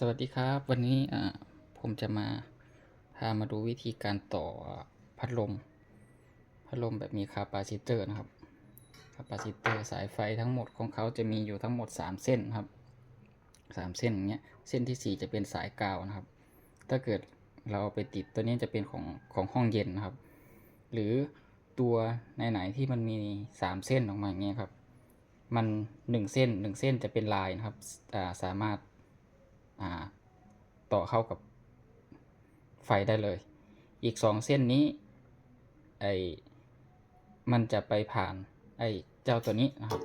สวัสดีครับ วันนี้ผมจะมาพามาดูวิธีการต่อพัดลม พัดลมแบบมีคาปาซิเตอร์นะครับคาปาซิเตอร์สายไฟทั้งหมดของเขาจะมีอยู่ทั้งหมด 3 เส้นครับสามเส้นอย่างเงี้ยเส้นทีสี่ 4 จะเป็นสายกาวนะครับ ถ้าเกิดเราเอาไปติดตัวนี้จะเป็นของของห้องเย็นนะครับ หรือตัวไหนๆที่มันมี 3 เส้นออกมาอย่างเงี้ยครับมันหนึ่งเส้นหนึ่งเส้นจะเป็นลายนะครับอ่สามารถ ต่อเข้ากับไฟได้เลย อีกสองเส้นนี้ไอมันจะไปผ่านไอเจ้าตัวนี้นะครับ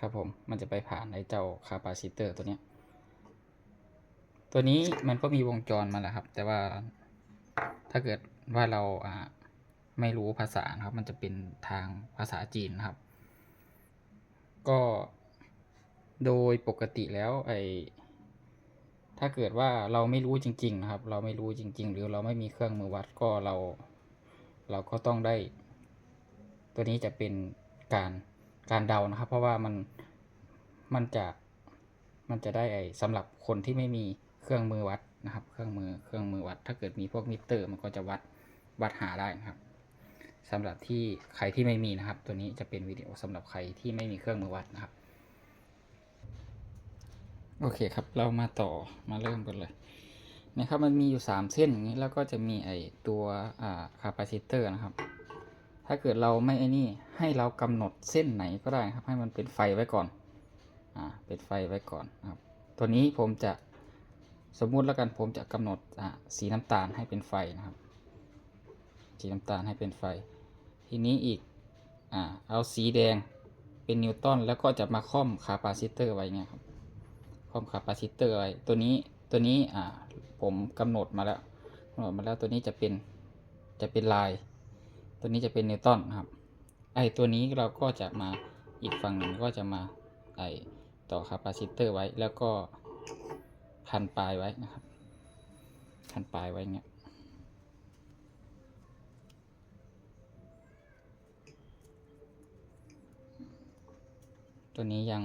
ครับผมมันจะไปผ่านไอเจ้าคาปาซิเตอร์ตัวเนี้ยตัวนี้มันก็มีวงจรมาแหละครับ แต่ว่าถ้าเกิดว่าเราอ่าไม่รู้ภาษานะครับ มันจะเป็นทางภาษาจีนนะครับ ก็โดยปกติแล้วไอ ถ้าเกิดว่าเราไม่รู้จริง ๆ นะครับ เราไม่รู้จริง ๆ หรือเราไม่มีเครื่องมือวัดก็เรา เราก็ต้องได้ ตัวนี้จะเป็นการการเดานะครับ เพราะว่ามันมันจะมันจะได้ไอสำหรับคนที่ไม่มีเครื่องมือวัดนะครับ เครื่องมือเครื่องมือวัด ถ้าเกิดมีพวกมิเตอร์ มันก็จะวัดวัดหาได้นะครับสำหรับที่ใครที่ไม่มีนะครับ ตัวนี้จะเป็นวิดีโอสำหรับใครที่ไม่มีเครื่องมือวัดนะครับ โอเคครับ เรามาต่อมาเริ่มกันเลยนะครับมันมีอยู่ 3 เส้นอย่างนี้แล้วก็จะมีไอตัวอ่าคาปาซิเตอร์นะครับ ถ้าเกิดเราไม่ไอ้นี่ให้เรากำหนดเส้นไหนก็ได้ครับ ให้มันเป็นไฟไว้ก่อนอ่าเป็นไฟไว้ก่อนครับ ตัวนี้ผมจะสมมุติแล้วกันผมจะกำหนดอ่าสีน้ำตาลให้เป็นไฟนะครับ สีน้ำตาลให้เป็นไฟ ทีนี้อีกอ่าเอาสีแดงเป็นนิวตันแล้วก็จะมาค่อมคาปาซิเตอร์ไว้เนี่ยครับ คอมคาปาซิเตอร์ไว้ตัวนี้ตัวนี้อ่าผมกำหนดมาแล้วกำหนดมาแล้วตัวนี้จะเป็นจะเป็นลาย ตัวนี้จะเป็นนิวตันครับไอตัวนี้เราก็จะมาอีกฝั่งหนึ่งก็จะมาไอต่อคาปาซิเตอร์ไว้แล้วก็พันปลายไว้นะครับพันปลายไว้เงี้ยตัวนี้ยัง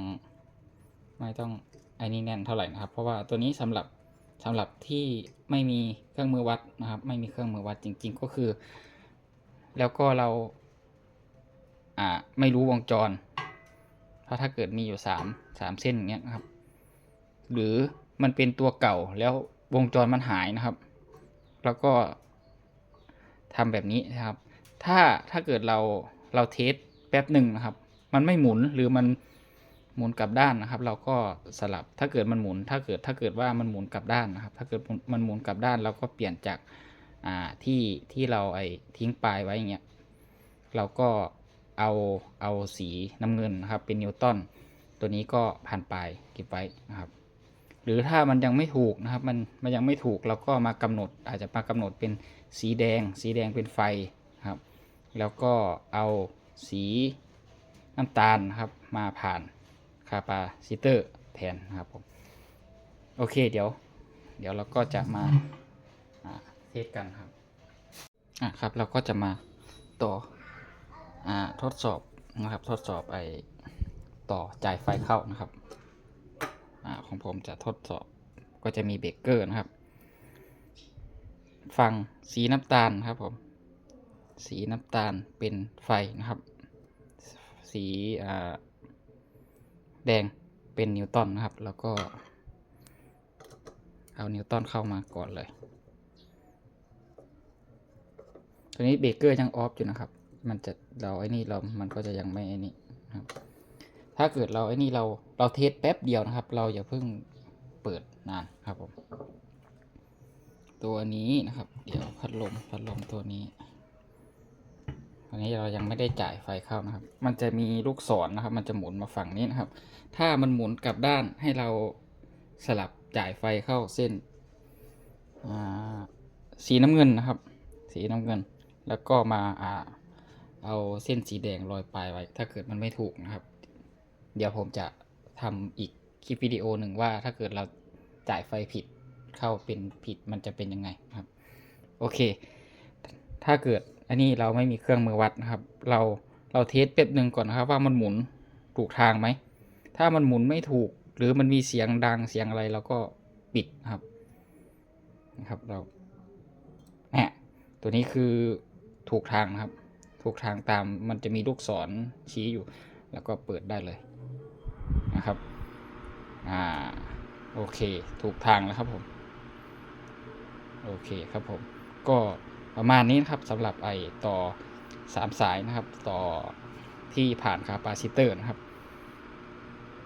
ไม่ต้อง ไอ้นี่แน่นเท่าไหร่นะครับ เพราะว่าตัวนี้สำหรับสำหรับที่ไม่มีเครื่องมือวัดนะครับ ไม่มีเครื่องมือวัดจริง ๆ ก็คือ แล้วก็เราอ่าไม่รู้วงจร เพราะถ้าเกิดมีอยู่สามสามเส้นอย่างเงี้ยนะครับ หรือมันเป็นตัวเก่าแล้ววงจรมันหายนะครับ แล้วก็ทำแบบนี้นะครับ ถ้าถ้าเกิดเราเราเทสแป๊บหนึ่งนะครับ มันไม่หมุนหรือมัน หมุนกลับด้านนะครับ เราก็สลับถ้าเกิดมันหมุน ถ้าเกิดถ้าเกิดว่ามันหมุนกลับด้านนะครับ ถ้าเกิดมันหมุนกลับด้านเราก็เปลี่ยนจากาที่ที่เราไอ้ทิ้งปลายไว้อย่างเงี้ยเราก็เอาเอาสีน้ำเงินนะครับ เป็นนิวตันตัวนี้ก็พันปลายเก็บไว้นะครับ หรือถ้ามันยังไม่ถูกนะครับ มันมันยังไม่ถูกเราก็มากำหนด อาจจะมากำหนดเป็นสีแดง สีแดงเป็นไฟครับ แล้วก็เอาสีน้ำตาลนะครับมาผ่าน คาปาซิเตอร์แทนนะครับผมโอเคเดี๋ยว เดี๋ยวเราก็จะมาเทสกันครับอะครับเราก็จะมาต่ออ่าทดสอบนะครับทดสอบไอต่อจ่ายไฟเข้านะครับอ่าของผมจะทดสอบก็จะมีเบรกเกอร์นะครับ ฝั่งสีน้ำตาลครับผมสีน้ำตาลเป็นไฟนะครับ สีอ่า แดงเป็นนิวตันนะครับ แล้วก็เอานิวตันเข้ามาก่อนเลย ตัวนี้เบเกอร์ยังออฟอยู่นะครับ มันจะเราไอ้นี่เรา มันก็จะยังไม่ไอ้นี่นะครับ ถ้าเกิดเราไอ้นี่เราเราเทสแป๊บเดียวนะครับ เราอย่าเพิ่งเปิดนานครับผม ตัวนี้นะครับ เดี๋ยวพัดลมพัดลมตัวนี้ อนนี้เรายังไม่ได้จ่ายไฟเข้านะครับ มันจะมีลูกศรนะครับ มันจะหมุนมาฝั่งนี้นะครับ ถ้ามันหมุนกลับด้านให้เราสลับจ่ายไฟเข้าเส้นสีน้ำเงินนะครับ สีน้ำเงิน แล้วก็มาอ่าเอาเส้นสีแดงลอยปลายไว้ ถ้าเกิดมันไม่ถูกนะครับ เดี๋ยวผมจะทำอีกคลิปวิดีโอหนึ่งว่า ถ้าเกิดเราจ่ายไฟผิดเข้าเป็นผิดมันจะเป็นยังไงครับ โอเค ถ้าเกิด อันนี้เราไม่มีเครื่องมือวัดนะครับ เราเราเทสแป๊บหนึ่งก่อนนะครับ ว่ามันหมุนถูกทางไหม ถ้ามันหมุนไม่ถูก หรือมันมีเสียงดังเสียงอะไรเราก็ปิดนะครับนะครับเราเนี่ยตัวนี้คือถูกทางนะครับ ถูกทางตามมันจะมีลูกศรชี้อยู่ แล้วก็เปิดได้เลยนะครับอ่าโอเค ถูกทางแล้วครับผม โอเคครับผม ก็ ประมาณนี้นะครับสำหรับไอต่อสามสายนะครับ ต่อที่ผ่านคาปาซิเตอร์นะครับ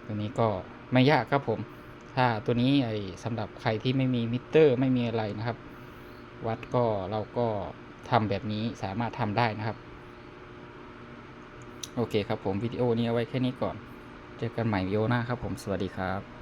ตัวนี้ก็ไม่ยากครับผม ถ้าตัวนี้ไอสำหรับใครที่ไม่มีมิเตอร์ไม่มีอะไรนะครับ วัดก็เราก็ทำแบบนี้สามารถทำได้นะครับ โอเคครับผมวิดีโอนี้เอาไว้แค่นี้ก่อน เจอกันใหม่วิดีโอหน้าครับผมสวัสดีครับ